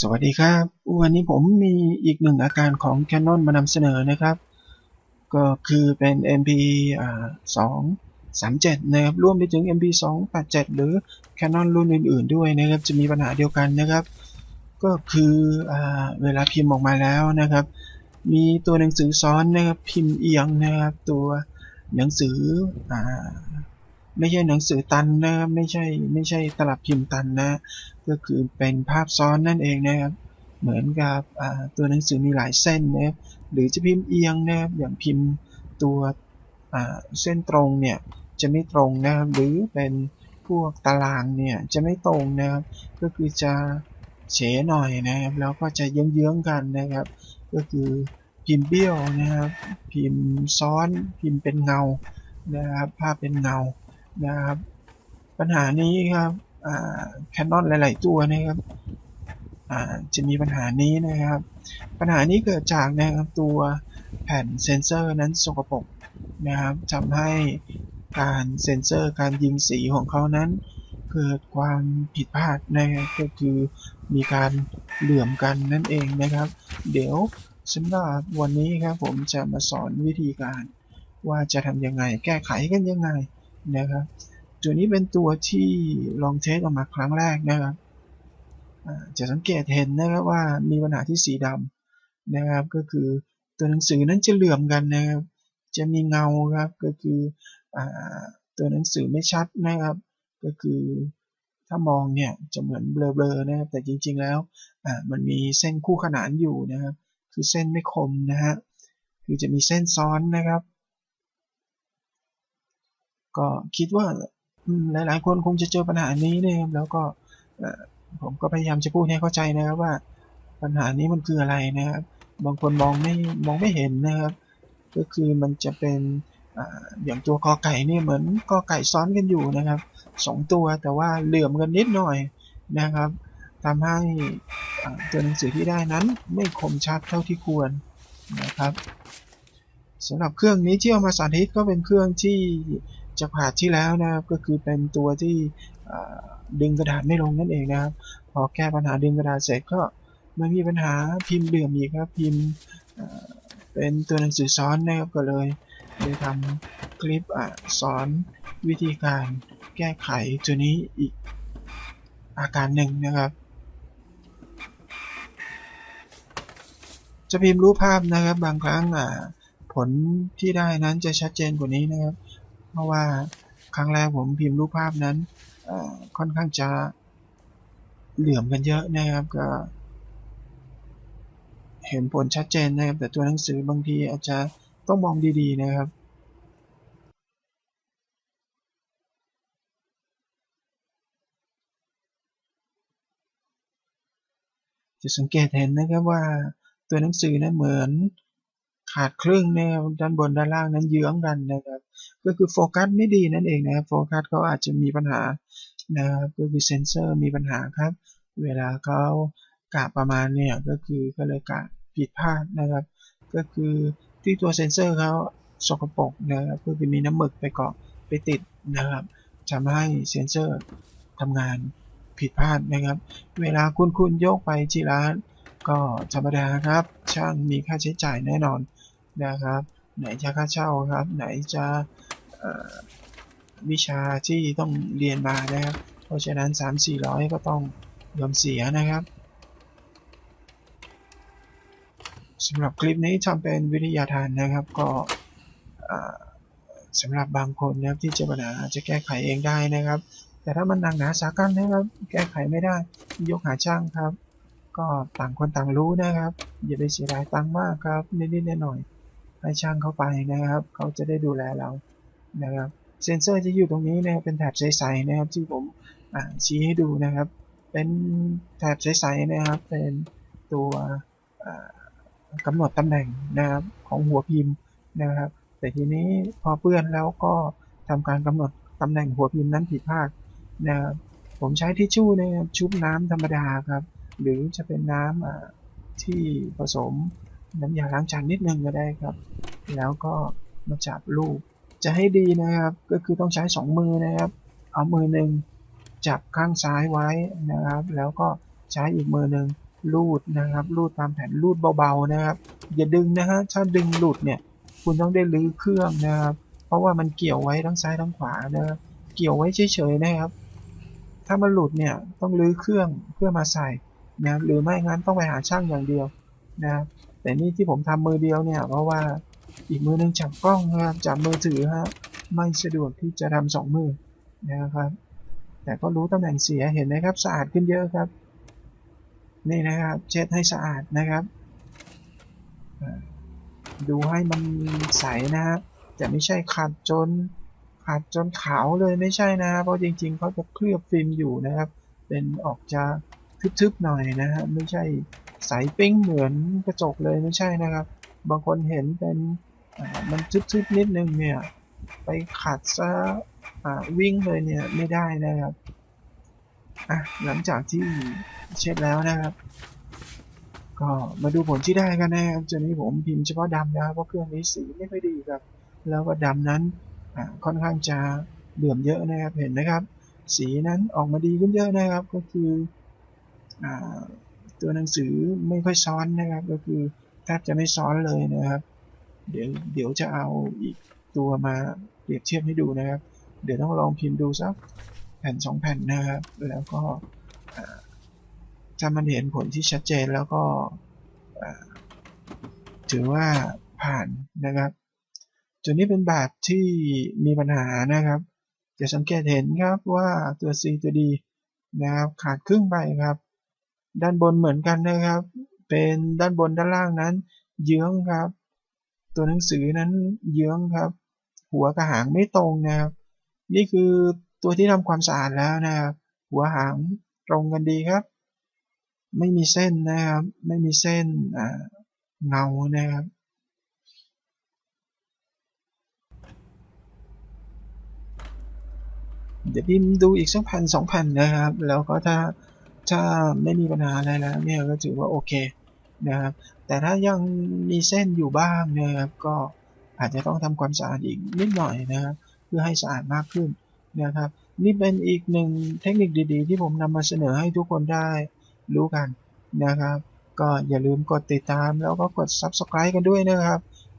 สวัสดีครับ วันนี้ผมมีอีกหนึ่งอาการของ Canon มานำเสนอนะครับ ก็คือเป็น MP อ่า2 37 นะครับรวมไปถึง MP 2 87 หรือ Canon รุ่นอื่น ๆ ด้วยนะครับ จะมีปัญหาเดียวกันนะครับ ก็คืออเวลาพิมพ์ออกมาแล้วนะครับ มีตัวหนังสือซ้อนนะครับพิมพ์เอียงนะครับ ตัวหนังสืออ ไม่ใช่หนังสือตันนะครับไม่ใช่ไม่ใช่ตลับพิมพ์ตันนะ ก็คือเป็นภาพซ้อนนั่นเองนะครับ เหมือนกับตัวหนังสือมีหลายเส้นนะครับหรือจะพิมพ์เอียงนะครับอย่างพิมพ์ตัวเส้นตรงเนี่ยจะไม่ตรงนะครับ หรือเป็นพวกตารางเนี่ยจะไม่ตรงนะครับ ก็คือจะเฉหน่อยนะครับ แล้วก็จะเยื้องๆกันนะครับ ก็คือพิมพ์เบี้ยวนะครับ พิมพ์ซ้อน พิมพ์เป็นเงานะครับ ภาพเป็นเงา นะครับ ปัญหานี้ครับแคนนอนหลาย ๆ ตัวนะครับจะมีปัญหานี้นะครับ ปัญหานี้เกิดจากนะครับตัวแผ่นเซนเซอร์นั้นสกปรกนะครับทำให้การเซนเซอร์การยิงสีของเขานั้น เกิดความผิดพลาดนะครับก็คือมีการเหลื่อมกันนั่นเองนะครับ เดี๋ยวสำหรับวันนี้ครับผมจะมาสอนวิธีการ ว่าจะทำยังไงแก้ไขกันยังไง นะครับตัวนี้เป็นตัวที่ลองเทสออกมาครั้งแรกนะครับจะสังเกตเห็นนะครับว่ามีปัญหาที่สีดำนะครับก็คือตัวหนังสือนั้นจะเหลื่อมกันนะครับจะมีเงาครับก็คืออตัวหนังสือไม่ชัดนะครับ ก็คือถ้ามองเนี่ยจะเหมือนเบลอๆนะครับแต่จริงๆแล้วมันมีเส้นคู่ขนานอยู่นะครับคือเส้นไม่คมนะฮะคือจะมีเส้นซ้อนนะครับ ก็คิดว่าหลาย ๆ คนคงจะเจอปัญหานี้นะครับแล้วก็ผมก็พยายามจะพูดให้เข้าใจนะครับว่าปัญหานี้มันคืออะไรนะครับ บางคนมองไม่มองไม่เห็นนะครับ ก็คือมันจะเป็นออย่างตัวกอไก่เนี่ยเหมือนกอไก่ซ้อนกันอยู่นะครับสองตัวแต่ว่าเหลื่อมกันนิดหน่อยนะครับทำให้ตัวหนังสือที่ได้นั้นไม่คมชัดเท่าที่ควรนะครับสำหรับเครื่องนี้ที่เอามาสาธิตก็เป็นเครื่องที่ จากผ่าที่แล้วนะครับก็คือเป็นตัวที่ดึงกระดาษไม่ลงนั่นเองนะครับ พอแก้ปัญหาดึงกระดาษเสร็จก็ไม่มีปัญหาพิมพ์เหลื่อมอีกครับพิมพ์เป็นตัวหนังสือซ้อนนะครับก็เลยได้ทำคลิปอะสอนวิธีการแก้ไขตัวนี้อีกอาการหนึ่งนะครับ จะพิมพ์รูปภาพนะครับบางครั้งอ่าผลที่ได้นั้นจะชัดเจนกว่านี้นะครับ เพราะว่าครั้งแรกผมพิมพ์รูปภาพนั้นค่อนข้างจะเหลื่อมกันเยอะนะครับก็ เห็นผลชัดเจนนะครับ แต่ตัวหนังสือบางทีอาจจะต้องมองดีๆนะครับจะสังเกตเห็นนะครับว่าตัวหนังสือนั้นเหมือน ขาดครึ่งนะครับด้านบนด้านล่างนั้นเยื้องกันนะครับ ก็คือโฟกัสไม่ดีนั่นเองนะครับโฟกัสเขาอาจจะมีปัญหานะครับก็คือเซนเซอร์มีปัญหาครับ เวลาเขากะประมาณเนี่ยก็คือก็เลยกะผิดพลาดนะครับ ก็คือที่ตัวเซนเซอร์เขาสกปรกนะครับก็คือมีน้ำหมึกไปเกาะไปติดนะครับทำให้เซนเซอร์ทำงานผิดพลาดนะครับ เวลาคุณคุณโยกไปที่ร้าน ก็ธรรมดาครับ ช่างมีค่าใช้จ่ายแน่นอน นะครับ ไหนจะค่าเช่าครับ ไหนจะวิชาที่ต้องเรียนมานะครับ เพราะฉะนั้น 3-400 ก็ต้องยอมเสียนะครับสำหรับคลิปนี้ทำเป็นวิทยาทานนะครับ ก็สำหรับบางคนนะครับที่เจอปัญหาอาจจะแก้ไขเองได้นะครับ แต่ถ้ามันหนักหนาสากันนะครับ แก้ไขไม่ได้ ยกหาช่างครับ ก็ต่างคนต่างรู้นะครับ อย่าไปเสียดายตังค์มากครับนิดๆหน่อยๆ ให้ช่างเข้าไปนะครับ เขาจะได้ดูแลเรานะครับเซนเซอร์จะอยู่ตรงนี้นะครับเป็นแถบใสๆนะครับ ที่ผมชี้ให้ดูนะครับ เป็นแถบใสๆนะครับ เป็นตัวอ่ากำหนดตำแหน่งนะครับของหัวพิมพ์นะครับ แต่ทีนี้พอเปื้อนแล้วก็ทำการกำหนดตำแหน่งหัวพิมพ์นั้นผิดพลาดนะครับผมใช้ทิชชู่นะครับชุบน้ำธรรมดาครับ หรือจะเป็นน้ำอ่าที่ผสม น้ำยาล้างจานนิดนึงก็ได้ครับ แล้วก็มาจับลูก จะให้ดีนะครับ ก็คือต้องใช้สองมือนะครับ เอามือหนึ่งจับข้างซ้ายไว้นะครับ แล้วก็ใช้อีกมือหนึ่งรูดนะครับรูดตามแผ่นรูดเบาๆนะครับ อย่าดึงนะฮะถ้าดึงหลุดเนี่ย คุณต้องได้รื้อเครื่องนะครับ เพราะว่ามันเกี่ยวไว้ทั้งซ้ายทั้งขวานะครับ เกี่ยวไว้เฉยๆนะครับ ถ้ามันหลุดเนี่ยต้องรื้อเครื่องเพื่อมาใส่นะรหรือไม่งั้นต้องไปหาช่างอย่างเดียวนะครับ แต่นี่ที่ผมทำมือเดียวเนี่ย เพราะว่าอีกมือนึงจับกล้องนะครับจับมือถือฮะไม่สะดวกที่จะทำสองมือนะครับ แต่ก็รู้ตำแหน่งเสียเห็นไหมครับสะอาดขึ้นเยอะครับ นี่นะครับ เช็ดให้สะอาดนะครับดูให้มันใสนะครับแต่ไม่ใช่ขัดจนขัดจนขาวเลยไม่ใช่นะ เพราะจริงๆเขาจะเคลือบฟิล์มอยู่นะครับ เป็นออกจะ ทึบๆหน่อยนะฮะไม่ใช่ใสปิ้งเหมือนกระจกเลยไม่ใช่นะครับ บางคนเห็นเป็นมันทึบๆนิดนึงเนี่ย ไปขัดซะวิ่งเลยเนี่ยไม่ได้นะครับอะหลังจากที่เช็ดแล้วนะครับ ก็มาดูผลที่ได้กันนะครับจะนี้ผมพิมพ์เฉพาะดำนะครับเพราะเครื่องนี้สีไม่ค่อยดีครับ แล้วก็ดำนั้นค่อนข้างจะเหลื่อมเยอะนะครับเห็นไหมครับ สีนั้นออกมาดีขึ้นเยอะนะครับ ก็คือ ตัวหนังสือไม่ค่อยซ้อนนะครับ ก็คือแทบจะไม่ซ้อนเลยนะครับ เดี๋ยวเดี๋ยวจะเอาอีกตัวมาเปรียบเทียบให้ดูนะครับ เดี๋ยวต้องลองพิมพ์ดูสักแผ่นสองแผ่นนะครับ แล้วก็ถ้ามันเห็นผลที่ชัดเจนแล้วก็ถือว่าผ่านนะครับจุดนี้เป็นแบบที่มีปัญหานะครับ จะสังเกตเห็นครับว่าตัว C ตัว D นะครับขาดครึ่งไปครับ ด้านบนเหมือนกันนะครับ เป็นด้านบนด้านล่างนั้น เยื้องครับ ตัวหนังสือนั้นเยื้องครับ หัวกับหางไม่ตรงนะครับ นี่คือตัวที่ทำความสะอาดแล้วนะครับหัวหางตรงกันดีครับ ไม่มีเส้นนะครับ ไม่มีเส้นเงานะครับเดี๋ยวพิมพ์ดูอีกสักพันสองพันนะครับ แล้วก็ถ้า ถ้าไม่มีปัญหาอะไรแล้วเนี่ยก็ถือว่าโอเคนะครับ แต่ถ้ายังมีเส้นอยู่บ้างนะครับก็อาจจะต้องทำความสะอาดอีกนิดหน่อยนะครับ เพื่อให้สะอาดมากขึ้นนะครับ นี่เป็นอีกหนึ่งเทคนิคดีๆ ที่ผมนำมาเสนอให้ทุกคนได้รู้กันนะครับ ก็อย่าลืมกดติดตามแล้วก็กด subscribe กันด้วยนะครับ